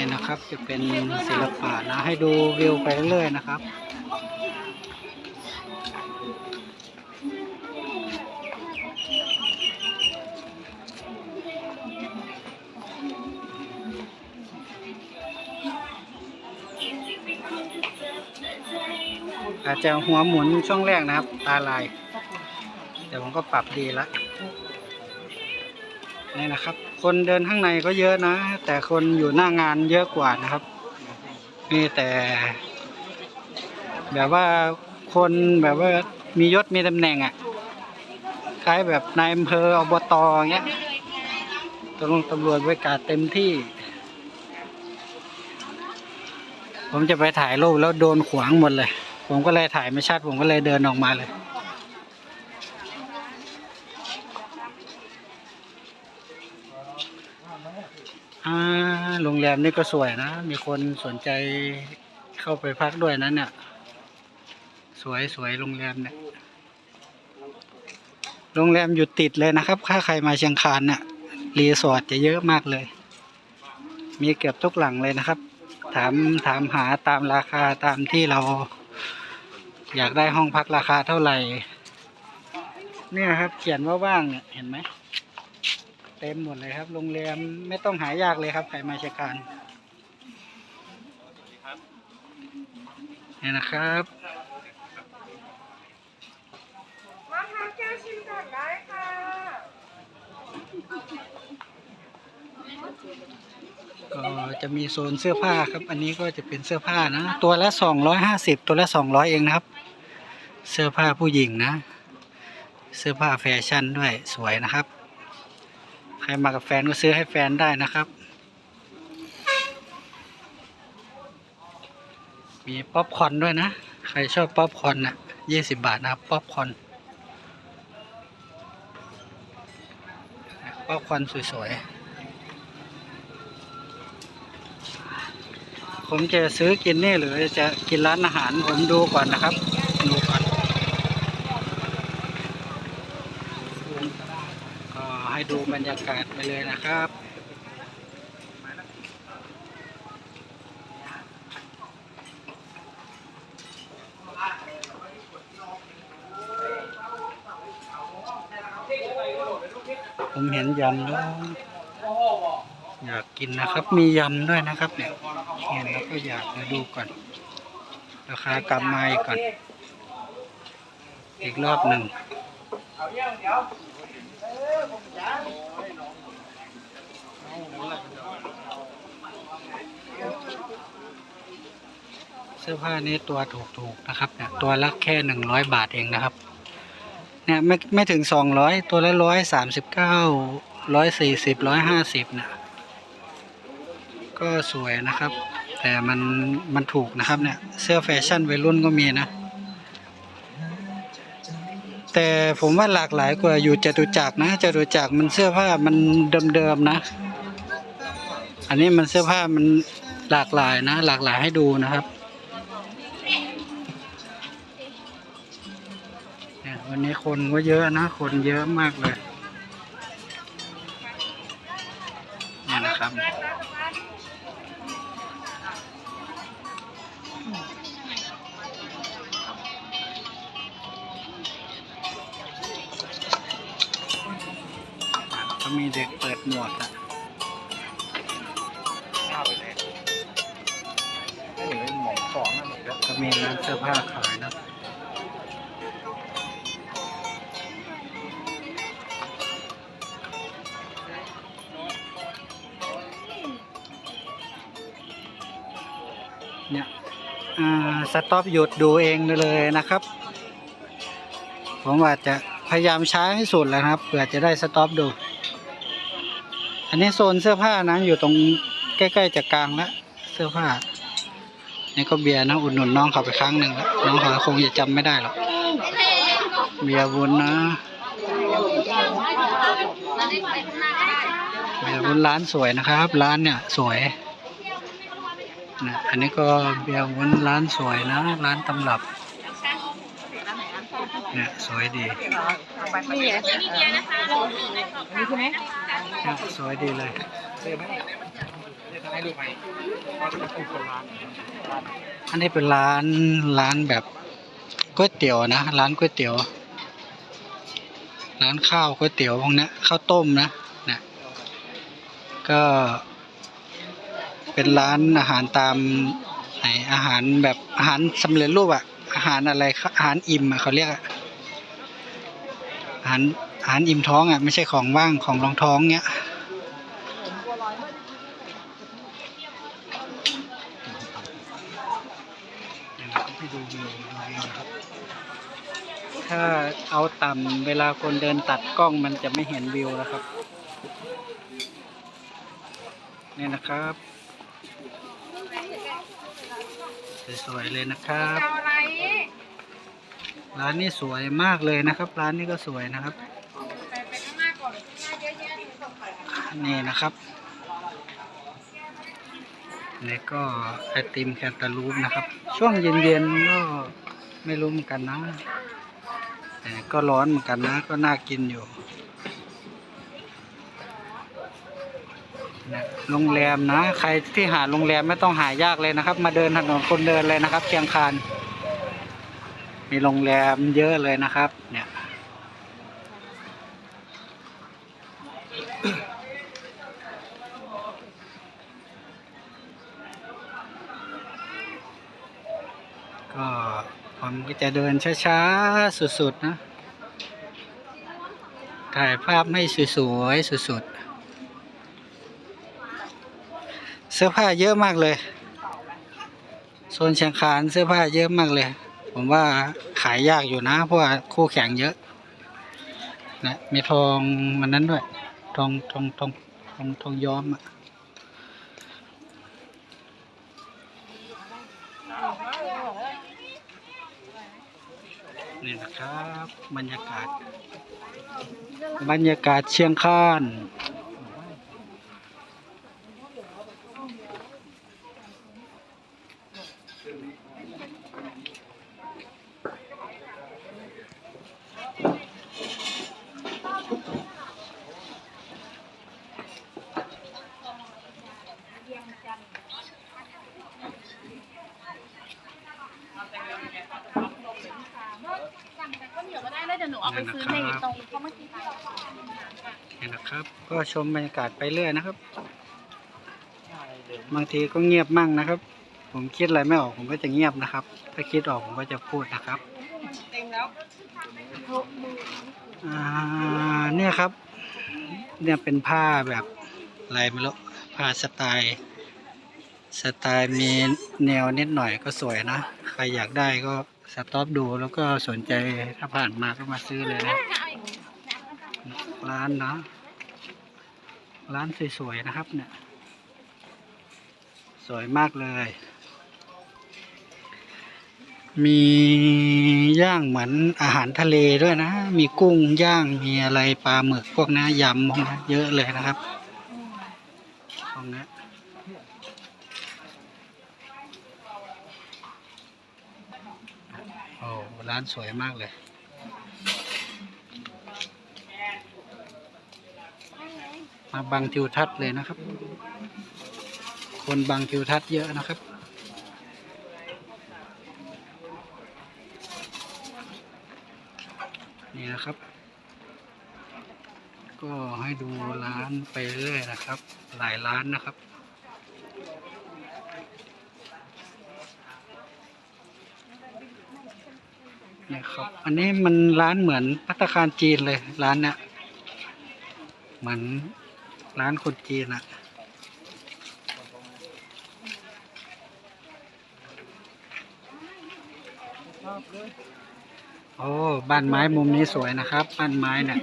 นี่นะครับจะเป็นศิลปะนะให้ดูวิวไปเรื่อยๆนะครับอาจจะหัวหมุนช่วงแรกนะครับ ตาลายแต่ผมก็ปรับดีละนี่นะครับ คนเดินข้างในก็เยอะนะ แต่คนอยู่หน้างานเยอะกว่านะครับมีแต่ แบบว่าคนแบบว่ามียศมีตำแหน่งอะ่ะคล้ายแบบนายอำเภออบตอย่างเงี้ยตำรวจตำรวจไว้การเต็มที่ ผมจะไปถ่ายรูปแล้วโดนขวางหมดเลย ผมก็เลยถ่ายไม่ชัด ผมก็เลยเดินออกมาเลย อ่า โรงแรมนี่ก็สวยนะ มีคนสนใจเข้าไปพักด้วยนะเนี่ย สวยสวยโรงแรมเนี่ย โรงแรมอยู่ติดเลยนะครับ ถ้าใครมาเชียงคานเนี่ยรีสอร์ทจะเยอะมากเลย มีเกือบทุกหลังเลยนะครับ ถามถามหาตามราคาตามที่เรา อยากได้ห้องพักราคาเท่าไหร่ เนี่ยครับ เขียนว่าว่างเนี่ยเห็นไหม เต็มหมดเลยครับ โรงแรมไม่ต้องหายากเลยครับใครมาเชียงคานนี่นะครับมาทานแก้วชิมก่อนได้ค่ะก็จะมีโซนเสื้อผ้าครับ อันนี้ก็จะเป็นเสื้อผ้านะ ตัวละสองร้อยห้าสิบตัวละสองร้อยเองนะครับ เสื้อผ้าผู้หญิงนะ เสื้อผ้าแฟชั่นด้วยสวยนะครับ รมากับแฟนก็ซื้อให้แฟนได้นะครับ มีป๊อปคอนด้วยนะ ใครชอบป๊อปคอร์นน่ะยี่สิบบาทนะครับป๊อปคอนป๊อปคอนสวยๆ ผมจะซื้อกินนี่หรือจะกินร้านอาหารผมดูก่อนนะครับ ดูก่อนก็ ให้ดูบรรยากาศไปเลยนะครับผมเห็นยำแล้วอยากกินนะครับ มียำด้วยนะครับเนี่ยเห็นแล้วก็อยากมาดูก่อน ราคากำไม้ก่อน อีกรอบหนึ่ง เสื้อผ้านี้ตัวถูกๆนะครับเนี่ยตัวละแค่หนึ่งร้อยบาทเองนะครับ เนี่ยไม่ไม่ถึงสองร้อยตัวละร้อยสามสิบเก้าร้อยสี่สิบร้อยห้าสิบเนี่ยก็สวยนะครับ แต่มันมันถูกนะครับเนี่ยเสื้อแฟชั่นวัยรุ่นก็มีนะ แต่ผมว่าหลากหลายกว่าอยู่จตุจักรนะจตุจักรมันเสื้อผ้ามันเดิมๆนะ อันนี้มันเสื้อผ้ามันหลากหลายนะ หลากหลายให้ดูนะครับวันนี้คนก็เยอะนะ คนเยอะมากเลย มีเด็กเปิดหมวกอะข้าวไปเลยไม่ถึงเป็นหมองสองนะเหมือนกันก็มีร้านเสื้อผ้าขายนะเนี่ยอ่าสต็อปหยุดดูเองเลยนะครับ ผมว่าจะพยายามช้าให้สุดแล้วนะครับเผื่อจะได้สต็อปดู อันนี้โซนเสื้อผ้านะ อยู่ตรงใกล้ๆจะกลางแล้วเสื้อผ้า นี่ก็เบียร์นะอุดหนุนน้องเขาไปครั้งหนึ่งแล้วน้องเขาคงจะจำไม่ได้หรอกเบียร์วุ้นนะเบียร์วุ้นร้านสวยนะครับ ร้านเนี่ยสวยนะอันนี้ก็เบียร์วุ้นร้านสวยนะ ร้านตำรับเนี่ยสวยดีมีเหรอมีเบียร์นะคะมีใช่ไหม เนี่ยสวยดีเลยให้รูปไหมอันนี้เป็นร้านร้านแบบก๋วยเตี๋ยวนะ ร้านก๋วยเตี๋ยว ร้านข้าวก๋วยเตี๋ยวพวกนี้ข้าวต้มนะนะก็ เป็นร้านอาหารตามไหนอาหารแบบอาหารสำเร็จรูปอะอาหารอะไรอาหารอิ่มอะเขาเรียกอาหาร หารอิ่มท้องอะไม่ใช่ของว่างของรองท้องเนี้ยให้ดูวิวนะครับถ้าเอาต่ำเวลาคนเดินตัดกล้องมันจะไม่เห็นวิวนะครับนี่นะครับ สวยๆเลยนะครับ ร้านนี้สวยมากเลยนะครับ ร้านนี้ก็สวยนะครับ นี่นะครับนี่ก็ไอติมแคนตาลูปนะครับ ช่วงเย็นๆก็ไม่รู้เหมือนกันนะแต่ก็ร้อนเหมือนกันนะ ก็น่ากินอยู่นะโรงแรมนะ ใครที่หาโรงแรมไม่ต้องหายากเลยนะครับ มาเดินถนนคนเดินเลยนะครับ เชียงคานมีโรงแรมเยอะเลยนะครับเนี่ย ก็ผมก็จะเดินช้าๆ สุดๆ นะ ถ่ายภาพให้สวยๆ สุดๆ เสื้อผ้าเยอะมากเลย โซนเชียงคานเสื้อผ้าเยอะมากเลย ผมว่าขายยากอยู่นะ เพราะว่าคู่แข่งเยอะ นะ มีทองมันนั้นด้วย ทองทองทองทองทองย้อมอะ นี่นะครั บรรยากาศ บรรยากาศเชียงคาน นี่นะครับ ก็ชมบรรยากาศไปเรื่อยนะครับ บางทีก็เงียบมั่งนะครับ ผมคิดอะไรไม่ออกผมก็จะเงียบนะครับ ถ้าคิดออกผมก็จะพูดนะครับเต็มแล้วอ่าเนี่ยครับ เนี่ยเป็นผ้าแบบอะไรไม่รู้ผ้าสไตล์สไตล์มีแนวนิดหน่อยก็สวยนะ ใครอยากได้ก็ สต็อปดูแล้วก็สนใจถ้าผ่านมาก็มาซื้อเลยนะ ร้านเนาะร้านสวยๆนะครับเนี่ย สวยมากเลย มีย่างเหมือนอาหารทะเลด้วยนะ มีกุ้งย่างมีอะไรปลาหมึกพวกนี้ยำพวกนี้เยอะเลยนะครับตรงนี้โอ้ ร้านสวยมากเลย มาบังทิวทัศน์เลยนะครับ คนบังทิวทัศน์เยอะนะครับนี่นะครับ ก็ให้ดูร้านไปเรื่อยนะครับ หลายร้านนะครับ นี่ครับ อันนี้มันร้านเหมือนพัตตาคารจีนเลย ร้านเนี้ยเหมือนร้านคนจีนอะโอ้บ้านไม้มุมนี้สวยนะครับ บ้านไม้เนี่ย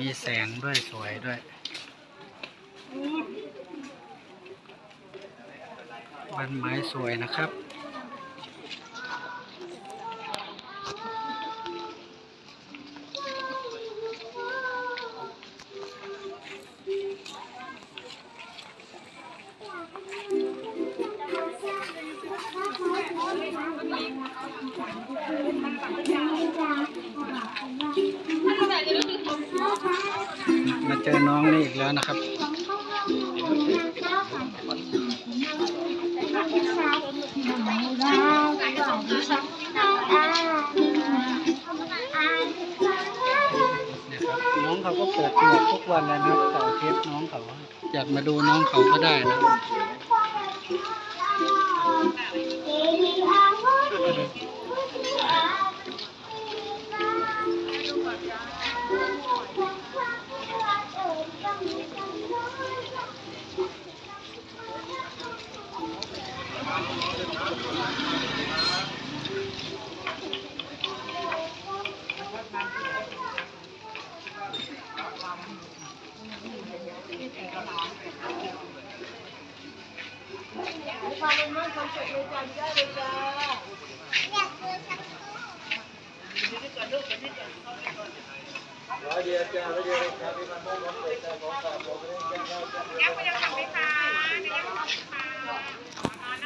มีแสงด้วยสวยด้วย บ้านไม้สวยนะครับ เจอน้องนี่อีกแล้วนะครับน้องเขาก็เปิดหมวกทุกวันแล้นะเสาร์อาทปน้องเขาอยากมาดูน้องเขาก็ได้นะ มาเป็ม่นคอนเสิร์ยจ้าได้เลยจ้าอยากดูชักตู้ร้อยเดียวจ้าร้อยเดียวจ้าพี่มัองร้อยเดียวจ้าของฝากของเนจ้าจ้ยังไม่ด้ทำไหมคะยังไม่ได้ทำค่